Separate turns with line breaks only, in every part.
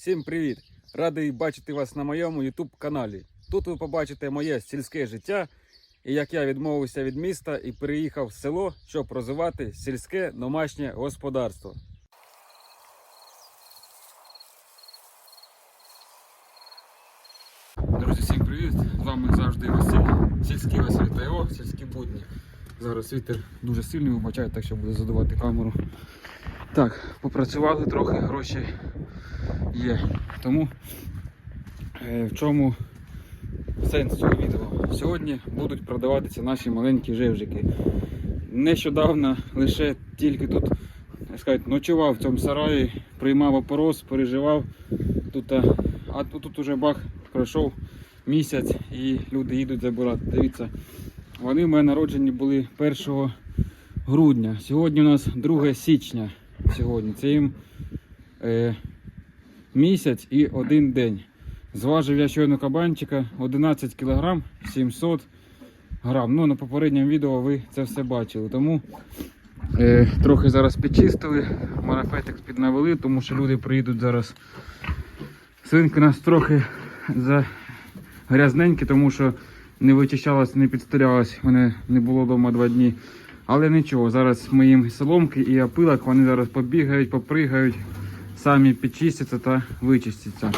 Всім привіт! Радий бачити вас на моєму YouTube каналі. Тут ви побачите моє сільське життя і як я відмовився від міста і переїхав в село, щоб розвивати сільське домашнє господарство. Друзі, всім привіт! З вами завжди Василь, сільський Василь та його сільські будні. Зараз вітер дуже сильний, вибачаю, так що буду задувати камеру. Так, попрацювали трохи, гроші є. Тому е, в чому сенс цього відео? Сьогодні будуть продаватися наші маленькі жевжики. Нещодавно лише тільки тут сказати, ночував в цьому сараї, приймав опороз, переживав. Тут, а, а тут, тут уже бах пройшов місяць і люди їдуть забирати. Дивіться, вони в мене народжені були 1 грудня. Сьогодні у нас 2 січня. Сьогодні. Це їм е, місяць і один день. Зважив я щойно кабанчика 11 кг 700 грам. Ну, на попередньому відео ви це все бачили. Тому е, трохи зараз підчистили, марафетик піднавели, тому що люди приїдуть зараз. Свинки у нас трохи за грязненькі, тому що не вичищалась, не підстелялась, мене не було вдома два дні. Але нічого, зараз ми їм соломки і опилок, вони зараз побігають, попригають, самі підчистяться та вичистяться.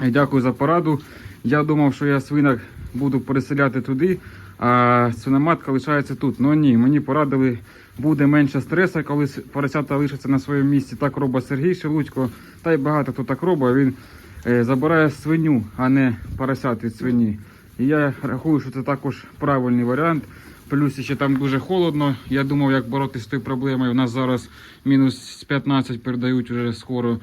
Е, Дякую за пораду. Я думав, що я свинок буду переселяти туди, а свиноматка лишається тут. Ну ні, мені порадили, буде менше стресу, коли поросята лишаться на своєму місці. Так робить Сергій Шелудько, та й багато хто так робить. Він е, забирає свиню, а не поросят від свині. І я рахую, що це також правильний варіант. Плюс ще там дуже холодно. Я думав, як боротися з тою проблемою. У нас зараз мінус 15 передають вже скоро.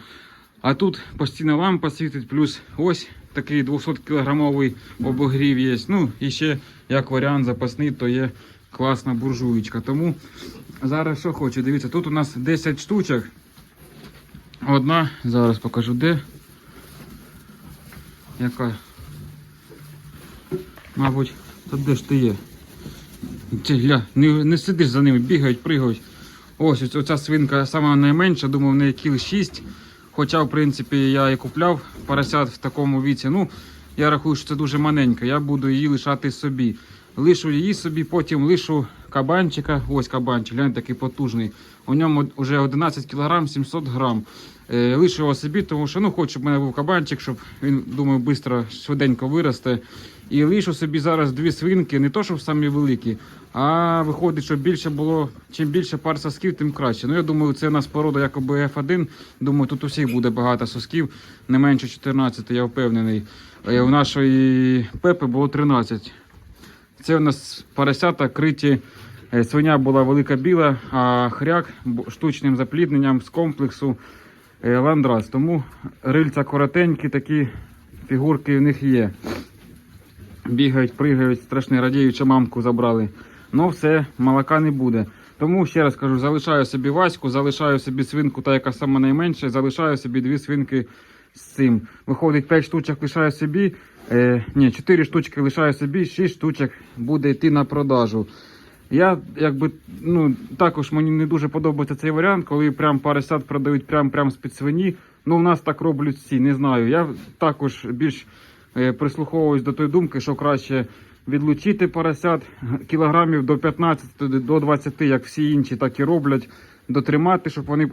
А тут постійна лампа світить, плюс ось такий 200 кілограмовий обогрів є. Ну і ще як варіант запасний, то є класна буржуєчка. Тому зараз що хочу, дивіться, тут у нас 10 штучок. Одна, зараз покажу де. Яка? Мабуть, тут де ж ти є? Ти гля, не, не сидиш за ними, бігають, пригають. Ось ось оця свинка сама найменша, думав, в неї кіл 6. Хоча, в принципі, я і купляв поросят в такому віці. Ну, я рахую, що це дуже маленька. Я буду її лишати собі. Лишу її собі, потім лишу кабанчика. Ось кабанчик, глянь, такий потужний. У ньому вже 11 кг 700 грам. Е, лишу його собі, тому що ну, хочу, щоб в мене був кабанчик, щоб він, думаю, швидко, швиденько виросте. І лишу собі зараз дві свинки, не то, щоб самі великі, а виходить, що більше було, чим більше пар сосків, тим краще. Ну, я думаю, це у нас порода якоби F1. Думаю, тут усіх буде багато сосків, не менше 14, я впевнений. Е, У нашої пепи було 13. Це у нас поросята криті. Е, Свиня була велика біла, а хряк штучним заплідненням з комплексу е, ландрас. Тому рильця коротенькі, такі фігурки в них є. Бігають, пригають, страшно радіють, що мамку забрали. Ну все, молока не буде. Тому ще раз кажу, залишаю собі Ваську, залишаю собі свинку, та яка сама найменша, залишаю собі дві свинки з цим. Виходить, 5 штучок лишаю собі. Е, ні, 4 штучки лишаю собі, 6 штучок буде йти на продажу. Я якби ну також мені не дуже подобається цей варіант, коли прям поросят продають прям прям з-під свині. Ну, у нас так роблять всі, не знаю. Я також більш прислуховуюсь до тої думки, що краще відлучити поросят кілограмів до 15 до 20, як всі інші так і роблять. Дотримати, щоб вони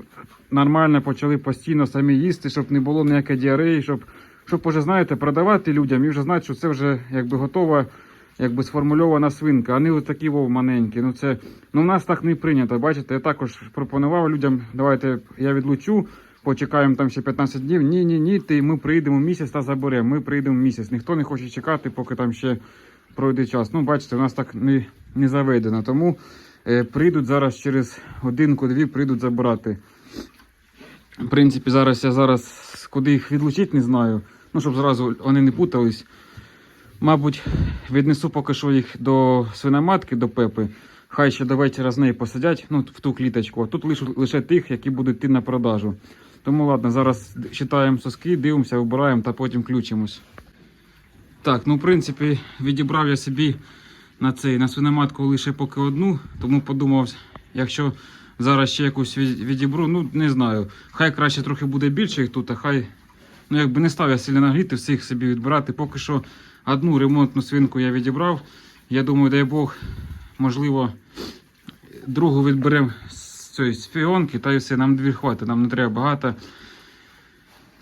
нормально почали постійно самі їсти, щоб не було ніякої діареї, щоб, щоб вже знаєте, продавати людям і вже знати, що це вже якби готова якби сформульована свинка, а не такі вов маленькі. Ну це ну в нас так не прийнято. Бачите, я також пропонував людям, давайте я відлучу, почекаємо там ще 15 днів. Ні, ні, ні, ти ми прийдемо місяць та заберемо. Ми прийдемо місяць. Ніхто не хоче чекати, поки там ще пройде час. Ну, бачите, у нас так не, не заведено. Тому е, прийдуть зараз через годинку-дві, прийдуть забирати. В принципі, зараз я зараз куди їх відлучити, не знаю. Ну, щоб зразу вони не путались. Мабуть, віднесу поки що їх до свиноматки, до пепи. Хай ще до вечора з нею посидять, ну, в ту кліточку. А тут лише тих, які будуть йти на продажу. Тому ладно, зараз читаємо соски, дивимося, вибираємо та потім включимось. Так, ну в принципі, відібрав я собі на цей на свиноматку лише поки одну, тому подумав, якщо зараз ще якусь відібру, ну не знаю. Хай краще трохи буде більше їх тут, а хай Ну, якби не став я сильно нагріти, всіх собі відбирати. Поки що одну ремонтну свинку я відібрав. Я думаю, дай Бог, можливо, другу відберемо цієї з фіонки, та й все, нам дві хватить, нам не треба багато.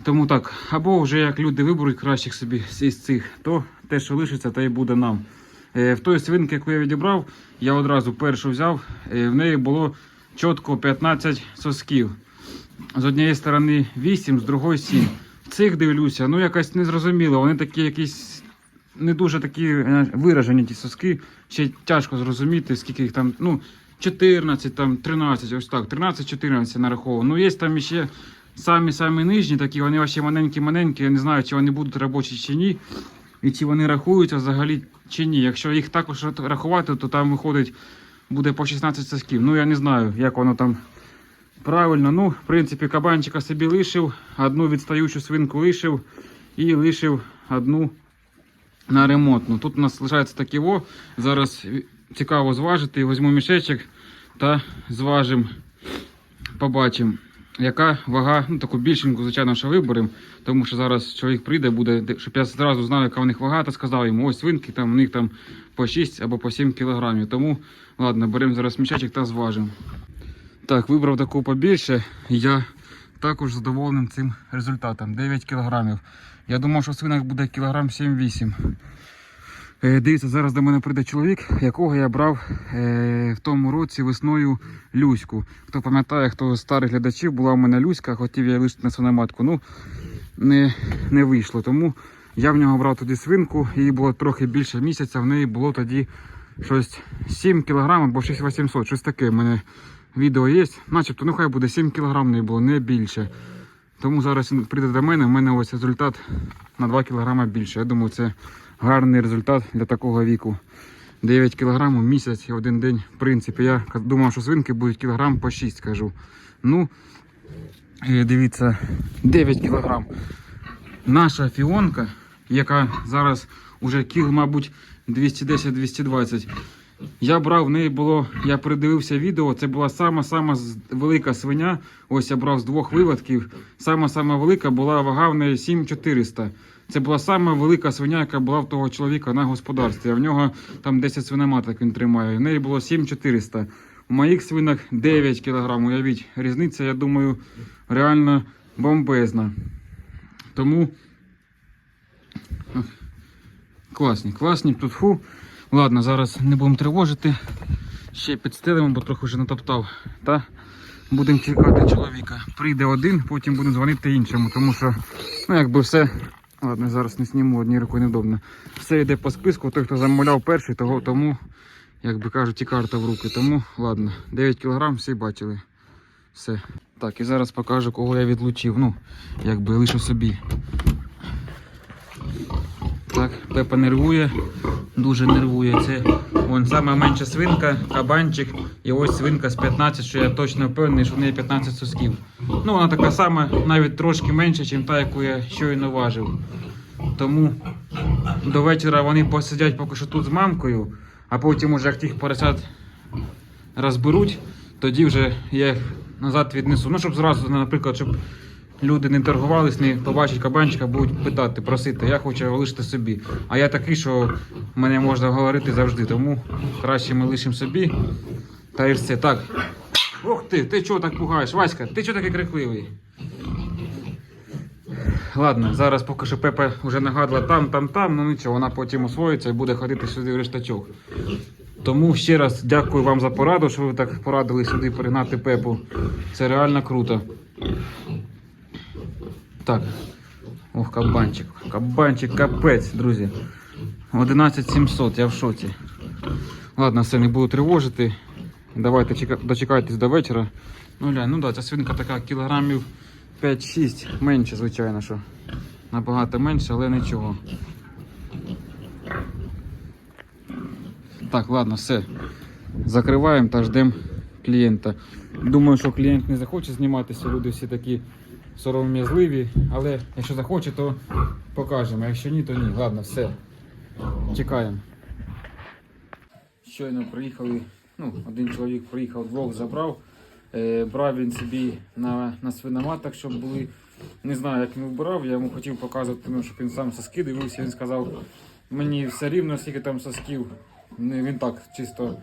Тому так, або вже як люди виберуть кращих собі із цих, то те, що лишиться, те й буде нам. Е, в той свинки, яку я відібрав, я одразу першу взяв, е, в неї було чітко 15 сосків. З однієї сторони 8, з другої 7. Цих дивлюся, ну якась незрозуміло. Вони такі якісь не дуже такі е, виражені ті соски. Ще тяжко зрозуміти, скільки їх там. ну 14, там 13, ось так, 13-14 нараховано. Ну, є там ще самі-самі нижні, такі, вони ще маленькі-маленькі, я не знаю, чи вони будуть робочі чи ні. І чи вони рахуються взагалі чи ні. Якщо їх також рахувати, то там виходить, буде по 16 сосків. Ну я не знаю, як воно там правильно. Ну, в принципі, кабанчика собі лишив, одну відстаючу свинку лишив і лишив одну на ремонтну. Тут у нас лишається такі во. Зараз цікаво зважити. Візьму мішечок та зважимо, побачимо. Яка вага, ну таку більшеньку, звичайно, що виберемо, тому що зараз чоловік прийде, буде, щоб я зразу знав, яка у них вага, та сказав йому, ось свинки, там у них там по 6 або по 7 кілограмів. Тому, ладно, беремо зараз мішечок та зважимо. Так, вибрав таку побільше. Я також задоволений цим результатом. 9 кілограмів. Я думав, що свинок буде кілограм 7-8. Е, Дивіться, зараз до мене прийде чоловік, якого я брав е, в тому році весною Люську. Хто пам'ятає, хто з старих глядачів, була в мене Люська, хотів я лишити на свиноматку. Ну, не, не вийшло. Тому я в нього брав тоді свинку, їй було трохи більше місяця, в неї було тоді щось 7 кг або 6800, щось таке. в мене відео є. Начебто, ну хай буде 7 кг в неї було, не більше. Тому зараз він прийде до мене, в мене ось результат на 2 кг більше. Я думаю, це гарний результат для такого віку. 9 кг в місяць і один день. В принципі, я думав, що свинки будуть кілограм по 6, кажу. Ну, е, дивіться, 9 кг. Наша фіонка, яка зараз уже кіл, мабуть, 210-220. Я брав, в неї було, я передивився відео, це була сама-сама велика свиня. Ось я брав з двох виводків. Сама-сама велика була вага в неї 7400. Це була сама велика свиня, яка була в того чоловіка на господарстві. А в нього там 10 свиноматок він тримає. В неї було 7400. У моїх свинах 9 кг. Уявіть, різниця, я думаю, реально бомбезна. Тому класні, класні тут фу. Ладно, зараз не будемо тривожити. Ще підстелимо, бо трохи вже натоптав. Та будемо чекати чоловіка. Прийде один, потім будемо дзвонити іншому, тому що, ну якби все. Ладно, зараз не зніму, одні рукою невдобно. Все йде по списку. Той, хто замовляв перший, того, тому, як би кажуть, і карта в руки. Тому, ладно, 9 кг всі бачили. Все. Так, і зараз покажу, кого я відлучив. Ну, якби лише собі. Так, Пепа нервує, дуже нервує. Це вон сама менша свинка, кабанчик, і ось свинка з 15, що я точно впевнений, що в неї 15 сосків. Ну, вона така сама, навіть трошки менша, ніж та, яку я щойно важив. Тому до вечора вони посидять поки що тут з мамкою, а потім, уже як тих поросят розберуть, тоді вже я їх назад віднесу. Ну, щоб зразу, наприклад, щоб люди не торгувались, не побачать кабанчика, будуть питати, просити, я хочу лишити собі. А я такий, що мене можна говорити завжди, тому краще ми лишимо собі. Та і все. Так. Ух ти, ти чого так пугаєш? Васька, ти чого такий крикливий? Ладно, зараз поки що Пепа вже нагадала там, там, там, ну нічого, вона потім освоїться і буде ходити сюди в рештачок. Тому ще раз дякую вам за пораду, що ви так порадили сюди перегнати Пепу. Це реально круто. Так. Ох, кабанчик. Кабанчик капець, друзі. 11700, я в шоці. Ладно, все, не буду тривожити. Давайте дочекайтесь до вечора. Ну глянь, ну да, ця свинка така кілограмів 5-6. Менше, звичайно, що. Набагато менше, але нічого. Так, ладно, все. Закриваємо та ждемо клієнта. Думаю, що клієнт не захоче зніматися, люди всі такі сором'язливі, але якщо захоче, то покажемо. Якщо ні, то ні. Ладно, все. Чекаємо. Щойно приїхали, ну, один чоловік приїхав, двох забрав. Е, брав він собі на, на свиноматок, щоб були Не знаю, як він вибирав, я йому хотів показувати, ну, щоб він сам соски дивився. Він сказав, мені все рівно, скільки там сосків. Він так чисто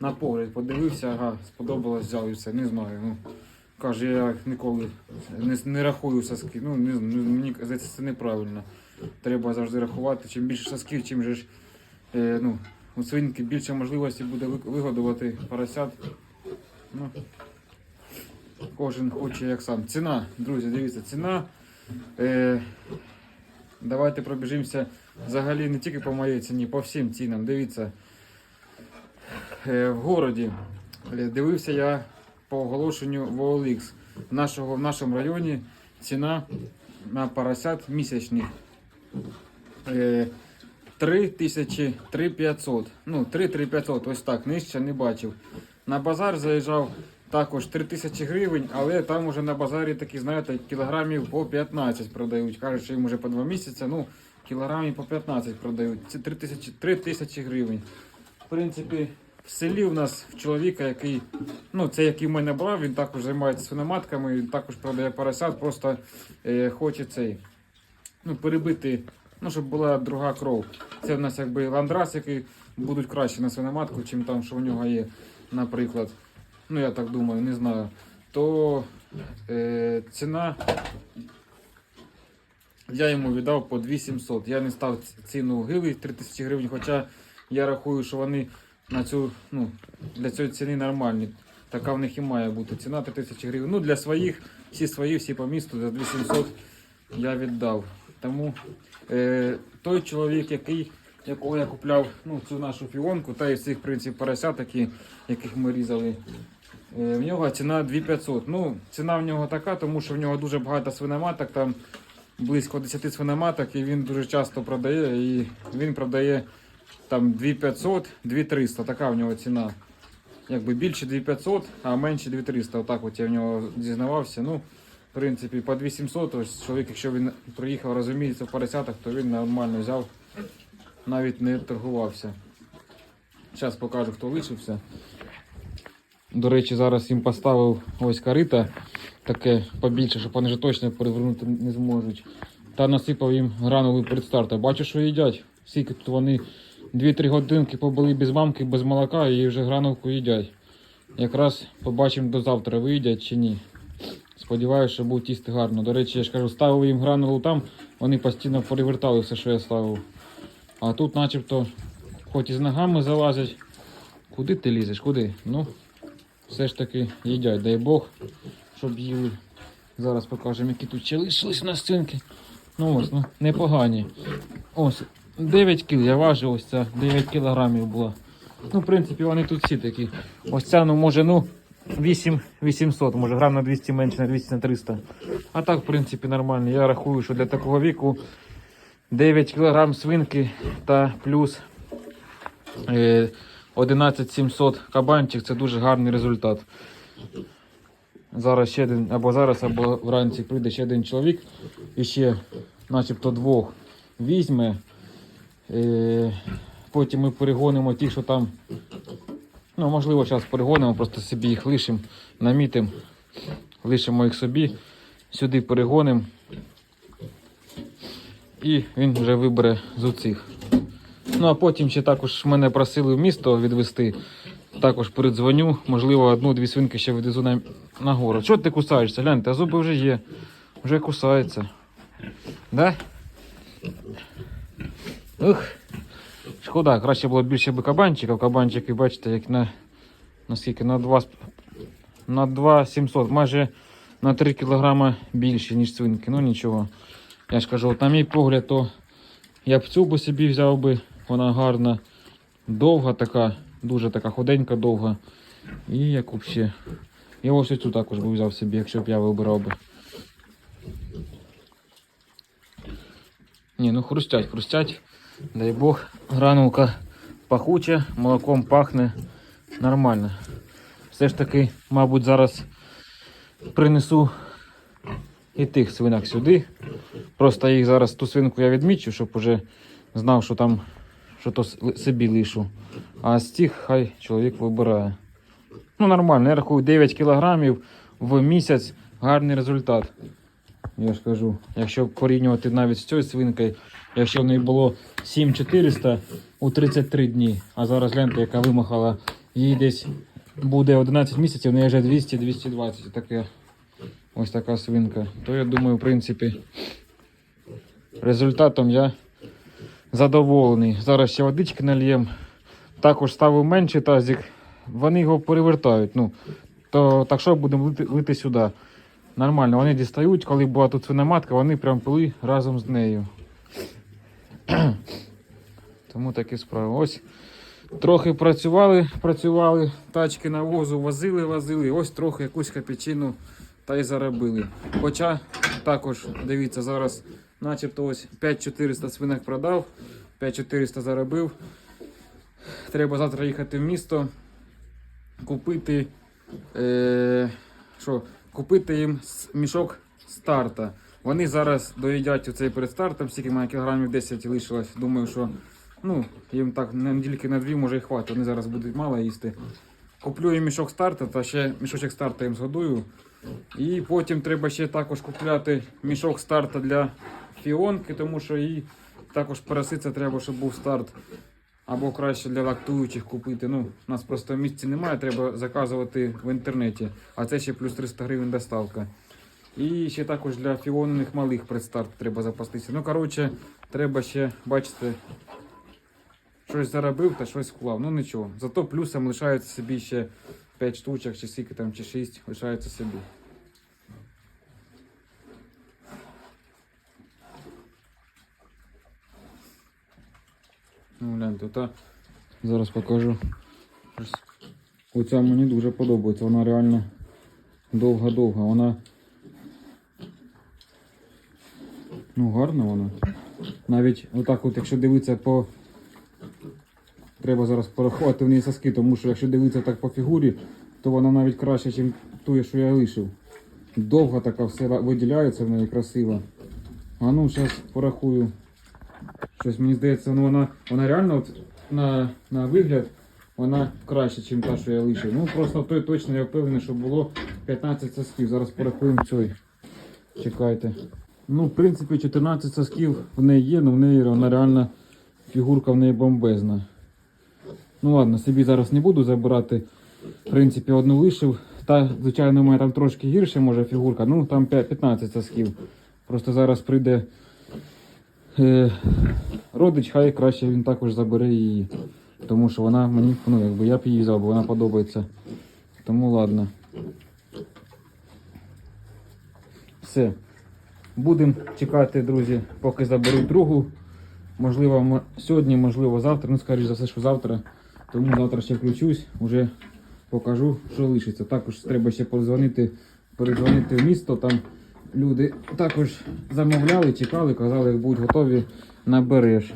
на погляд подивився, ага, сподобалось, взяв і все, не знаю. Ну, каже, я ніколи не, не рахую соски. Ну, не, знаю, мені здається, це неправильно. Треба завжди рахувати. Чим більше сосків, чим же ж е, ну, у свинки більше можливості буде вигодувати поросят. Ну, кожен хоче як сам. Ціна, друзі, дивіться, ціна. Е, давайте пробіжимося взагалі не тільки по моїй ціні, по всім цінам. Дивіться. Е, в городі е, дивився я по оголошенню в OLX. Нашого, в нашому районі ціна на поросят місячних. Е, 3 тисячі 3500. Ну, 3500, ось так, нижче не бачив. На базар заїжджав також 3 тисячі гривень, але там уже на базарі такі, знаєте, кілограмів по 15 продають. Кажуть, що їм уже по 2 місяці, ну, кілограмів по 15 продають. Це 3 тисячі, 3 тисячі гривень. В принципі, в селі у нас в чоловіка, який, ну, це який в мене брав, він також займається свиноматками, він також продає поросят, просто е, хоче цей, ну, перебити ну, щоб була друга кров. Це в нас якби ландрас, який будуть краще на свиноматку, чим там, що в нього є, наприклад. Ну, я так думаю, не знаю. То е, ціна я йому віддав по 2700. Я не став ціну гили 3000 гривень, хоча я рахую, що вони на цю, ну, для цієї ціни нормальні. Така в них і має бути ціна 3000 гривень. Ну, для своїх, всі свої, всі по місту за 2700 я віддав. Тому е, той чоловік, який, якого я купляв ну, цю нашу фіонку, та і всіх принципі, поросят, які, яких ми різали, е, в нього ціна 2500. Ну, ціна в нього така, тому що в нього дуже багато свиноматок, там близько 10 свиноматок, і він дуже часто продає, і він продає там 2500, 2300, така в нього ціна. Якби більше 2500, а менше 2300. Отак от я в нього дізнавався. Ну, в принципі, по 2700, ось чоловік, якщо він приїхав, розуміється в поросятах, то він нормально взяв, навіть не торгувався. Зараз покажу, хто лишився. До речі, зараз їм поставив ось карита, таке побільше, щоб вони вже точно перевернути не зможуть. Та насипав їм гранули перед. Бачу, що їдять. Скільки тут вони 2-3 годинки побули без мамки, без молока і вже грановку їдять. Якраз побачимо до завтра, виїдять чи ні. Сподіваюся, що будуть їсти гарно. До речі, я ж кажу, ставив їм гранулу там, вони постійно перевертали все, що я ставив. А тут начебто, хоч і з ногами залазять. Куди ти лізеш? Куди? Ну, все ж таки їдять, дай Бог, щоб їли. Зараз покажемо, які тут ще лишились на стінки. Ну ось, ну, непогані. Ось, 9 кіл, я важив, ось ця 9 кілограмів була. Ну, в принципі, вони тут всі такі. Ось ця, ну, може, ну, 8 800, може грам на 200 менше, на 200 на 300. А так, в принципі, нормально. Я рахую, що для такого віку 9 кг свинки та плюс е, 11 700 кабанчик це дуже гарний результат. Зараз ще один, або зараз, або вранці прийде ще один чоловік і ще начебто двох візьме. Е, потім ми перегонимо ті, що там. Ну, можливо, зараз перегонимо, просто собі їх лишимо, намітимо, лишимо їх собі, сюди перегонимо. І він вже вибере з оцих. Ну а потім ще також мене просили в місто відвести. Також передзвоню, можливо, одну-дві свинки ще відвезу на, на город. Що ти кусаєшся? Гляньте, зуби вже є. Вже кусаються. Да? Ух. Шкода, краще було більше би кабанчиків. Кабанчики, бачите, як на, на скільки? На 2, на 2 700, майже на 3 кг більше, ніж свинки. Ну нічого. Я ж кажу, от на мій погляд, то я б цю би собі взяв би, вона гарна, довга така, дуже така худенька, довга. І яку б ще. І ось цю також би взяв собі, якщо б я вибирав би. Ні, ну хрустять, хрустять. Дай Бог, гранулка пахуча, молоком пахне нормально. Все ж таки, мабуть, зараз принесу і тих свинок сюди. Просто їх зараз ту свинку я відмічу, щоб уже знав, що там що то собі лишу. А з тих хай чоловік вибирає. Ну, нормально, я рахую 9 кілограмів в місяць гарний результат. Я ж кажу, якщо порівнювати навіть з цією свинкою, якщо в неї було 7400 у 33 дні, а зараз гляньте, яка вимахала, їй десь буде 11 місяців, в неї вже 200-220. Таке, ось така свинка. То я думаю, в принципі, результатом я задоволений. Зараз ще водички нальєм. Також ставив менший тазик, вони його перевертають. Ну, то так що будемо лити, лити сюди. Нормально, вони дістають, коли була тут свиноматка, вони прям пили разом з нею. Тому такі справи. Ось трохи працювали, працювали, тачки на возу возили, возили, ось трохи якусь капічину та й заробили. Хоча також, дивіться, зараз начебто ось 5400 свинок продав, 5400 заробив. Треба завтра їхати в місто, купити. Е, купити їм мішок старта. Вони зараз доїдять оцей перед стартом, скільки мене кілограмів 10 лишилось. Думаю, що ну, їм так на недільки на дві може і хватить. Вони зараз будуть мало їсти. Куплю їм мішок старта та ще мішочок старта їм згодую. І потім треба ще також купляти мішок старта для фіонки, тому що їй також переситься треба, щоб був старт. Або краще для лактуючих купити. Ну, у нас просто місця немає, треба заказувати в інтернеті. А це ще плюс 300 гривень доставка. І ще також для фіонних малих предстарт треба запастися. Ну, коротше, треба ще, бачите, щось заробив та щось вклав. Ну нічого. Зато плюсом лишається собі ще 5 штучок, чи скільки там, чи 6 лишається собі. Ну, гляньте, та зараз покажу. Оця мені дуже подобається. Вона реально довга-довга. Вона. Ну, гарна вона. Навіть отак, от, якщо дивитися по. Треба зараз порахувати в неї соски, тому що якщо дивитися так по фігурі, то вона навіть краще, ніж ту, що я лишив. Довга така все виділяється в неї красиво. А ну, зараз порахую. Щось мені здається, ну вона, вона реально от на, на вигляд вона краще, ніж та, що я лишив. Ну просто той точно я впевнений, що було 15 сосків. Зараз порахуємо цей. Чекайте. Ну, в принципі, 14 сосків в неї є, але в неї вона реально фігурка в неї бомбезна. Ну ладно, собі зараз не буду забирати. В принципі, одну лишив. Та, звичайно, у мене там трошки гірше може фігурка, ну там 15 сосків. Просто зараз прийде родич, хай краще він також забере її. Тому що вона мені, ну якби я б її взяв, бо вона подобається. Тому ладно. Все. Будемо чекати, друзі, поки заберуть другу. Можливо, сьогодні, можливо, завтра. Ну, скоріш за все, що завтра. Тому завтра ще включусь, вже покажу, що лишиться. Також треба ще передзвонити в місто. Там люди також замовляли, чекали, казали, як будуть готові, набереш.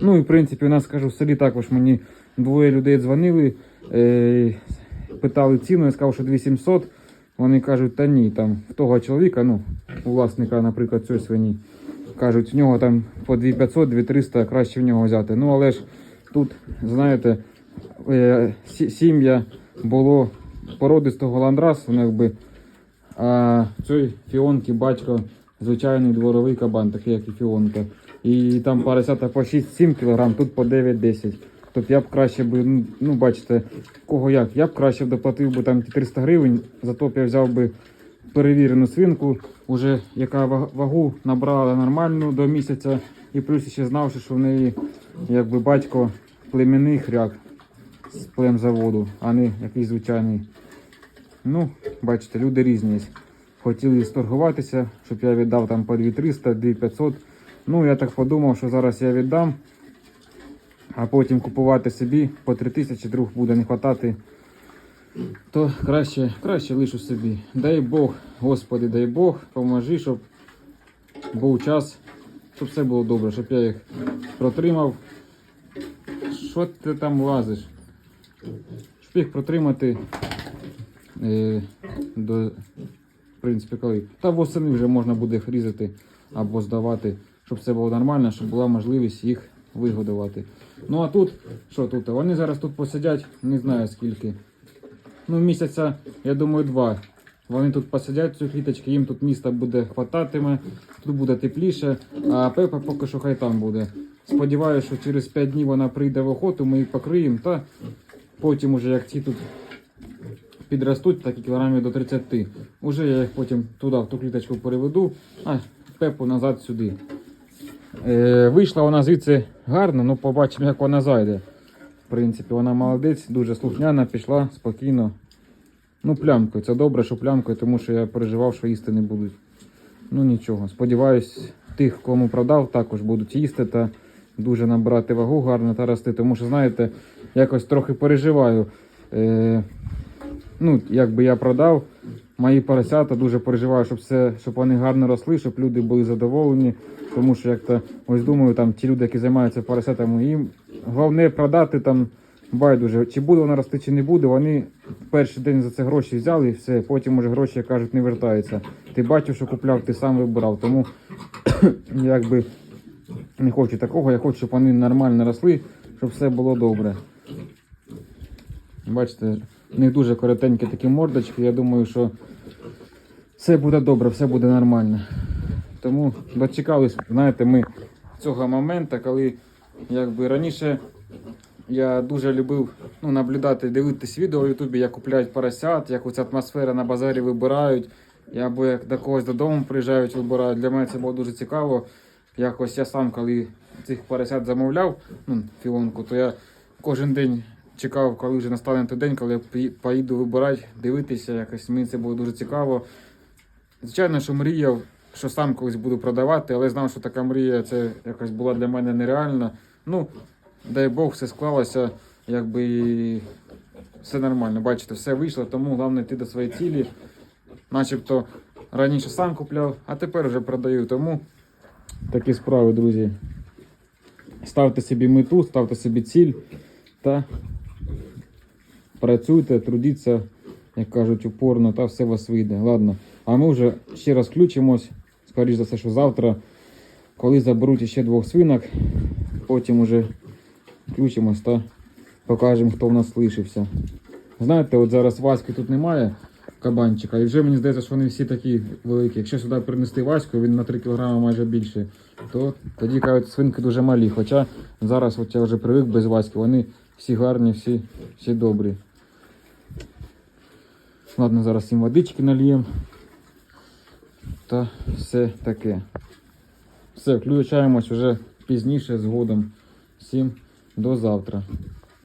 Ну і в принципі, у нас скажу, в селі також мені двоє людей дзвонили, е, питали ціну, я сказав, що 2700. Вони кажуть, та ні, там в того чоловіка, ну, у власника, наприклад, цієї свині, кажуть, в нього там по 2500, 2300 краще в нього взяти. Ну, але ж тут, знаєте, е, сі- сім'я було породистого ландрасу, ну, якби, а цієї фіонки батько звичайний дворовий кабан, такий як і фіонка. І там поросята по 6-7 кг, тут по 9-10. Тобто я б краще би, ну, ну бачите, кого як, я б краще б доплатив би там ті 300 гривень, зато б я взяв би перевірену свинку, уже яка вагу набрала нормальну до місяця, і плюс ще знав, що в неї якби батько племінний хряк з племзаводу, а не якийсь звичайний. Ну, бачите, люди різні. Хотіли сторгуватися, щоб я віддав там по 2300, 2500. Ну, я так подумав, що зараз я віддам, а потім купувати собі по 3000, друг буде не хватати. То краще, краще лишу собі. Дай Бог, Господи, дай Бог, поможи, щоб був час, щоб все було добре, щоб я їх протримав. Що ти там лазиш? Щоб їх протримати до, в принципі, коли. Та восени вже можна буде їх різати або здавати, щоб все було нормально, щоб була можливість їх вигодувати. Ну а тут, що тут? Вони зараз тут посидять, не знаю скільки. Ну, місяця, я думаю, два. Вони тут посидять ці кліточки, їм тут міста буде хвататиме, тут буде тепліше, а Пепа поки що хай там буде. Сподіваюся, що через 5 днів вона прийде в охоту, ми її покриємо, та потім, уже як ці тут підростуть, так і кілограмів до 30. Уже я їх потім туди, в ту кліточку переведу, а Пепу назад сюди. Е, вийшла вона звідси гарно, ну побачимо, як вона зайде. В принципі, вона молодець, дуже слухняна, пішла спокійно. Ну, плямкою. Це добре, що плямкою, тому що я переживав, що їсти не будуть. Ну нічого. Сподіваюсь, тих, кому продав, також будуть їсти та дуже набирати вагу гарно та рости. Тому що, знаєте, якось трохи переживаю. Е, ну, якби я продав мої поросята, дуже переживаю, щоб все, щоб вони гарно росли, щоб люди були задоволені. Тому що як то ось думаю, там ті люди, які займаються поросятами, їм головне продати там байдуже, чи буде вона рости, чи не буде. Вони перший день за це гроші взяли і все, потім уже гроші, як кажуть, не вертаються. Ти бачив, що купляв, ти сам вибирав. Тому якби не хочу такого, я хочу, щоб вони нормально росли, щоб все було добре. Бачите, в них дуже коротенькі такі мордочки. Я думаю, що все буде добре, все буде нормально. Тому дочекались, знаєте, ми цього моменту, коли якби раніше я дуже любив ну, наблюдати, дивитись відео в Ютубі, як купляють поросят, як оця атмосфера на базарі вибирають. Я або як до когось додому приїжджають, вибирають. Для мене це було дуже цікаво. Якось я сам, коли цих поросят замовляв, ну, філонку, то я кожен день чекав, коли вже настане той день, коли я поїду вибирати, дивитися. Якось мені це було дуже цікаво. Звичайно, що мріяв, що сам колись буду продавати, але знав, що така мрія це якось була для мене нереальна. Ну, дай Бог, все склалося, якби все нормально. Бачите, все вийшло, тому головне йти до своєї цілі. Начебто раніше сам купляв, а тепер вже продаю. Тому такі справи, друзі. Ставте собі мету, ставте собі ціль та працюйте, трудіться, як кажуть, упорно, та все у вас вийде. Ладно. А ми вже ще раз включимось. Скоріше за все, що завтра, коли заберуть ще двох свинок, потім уже включимось та покажемо, хто в нас лишився. Знаєте, от зараз Васьки тут немає кабанчика, і вже мені здається, що вони всі такі великі. Якщо сюди принести Ваську, він на 3 кг майже більше, то тоді кажуть, свинки дуже малі. Хоча зараз от я вже привик без Васьки, вони всі гарні, всі, всі добрі. Ладно, зараз їм водички нальємо. Та все таке. Все, включаємось вже пізніше згодом. Всім до завтра.